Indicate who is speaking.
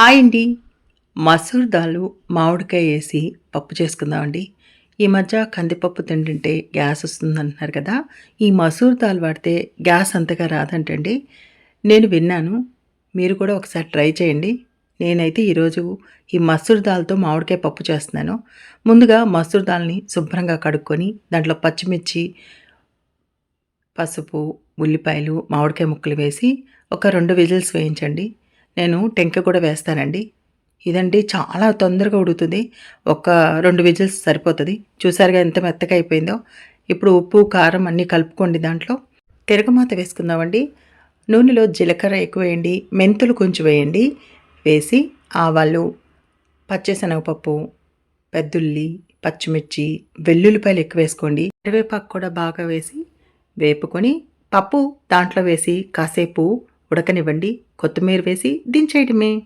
Speaker 1: Hi అండి. మసూర్ దాలు మామిడికాయ వేసి పప్పు చేసుకుందామండి. ఈ మధ్య కందిపప్పు తింటుంటే గ్యాస్ వస్తుందంటున్నారు కదా. ఈ మసూర్ దాల్ వాడితే గ్యాస్ అంతగా రాదంటండి. నేను విన్నాను. మీరు కూడా ఒకసారి ట్రై చేయండి. నేనైతే ఈరోజు ఈ మసూర్ దాల్తో మామిడికాయ పప్పు చేస్తున్నాను. ముందుగా మసూర్ దాల్ని శుభ్రంగా కడుక్కొని దాంట్లో పచ్చిమిర్చి పసుపు ఉల్లిపాయలు మామిడికాయ ముక్కలు వేసి ఒక రెండు విజిల్స్ వేయించండి. నేను టెంక కూడా వేస్తానండి. ఇదండి చాలా తొందరగా ఉడుకుతుంది ఒక రెండు విజిల్స్ సరిపోతుంది. చూసారుగా ఎంత మెత్తగా అయిపోయిందో. ఇప్పుడు ఉప్పు కారం అన్నీ కలుపుకోండి దాంట్లో. తిరగమాత వేసుకుందామండి. నూనెలో జీలకర్ర ఎక్కువ వేయండి. మెంతులు కొంచెం వేయండి. వేసి ఆవాలు పచ్చిశనగపప్పు పెద్దుల్లి పచ్చిమిర్చి వెల్లుల్లిపాయలు ఎక్కువ వేసుకోండి. కరివేపాకు కూడా బాగా వేసి వేపుకొని పప్పు దాంట్లో వేసి కాసేపు ఉడకనివ్వండి కొత్తిమీర వేసి దించేయడమే.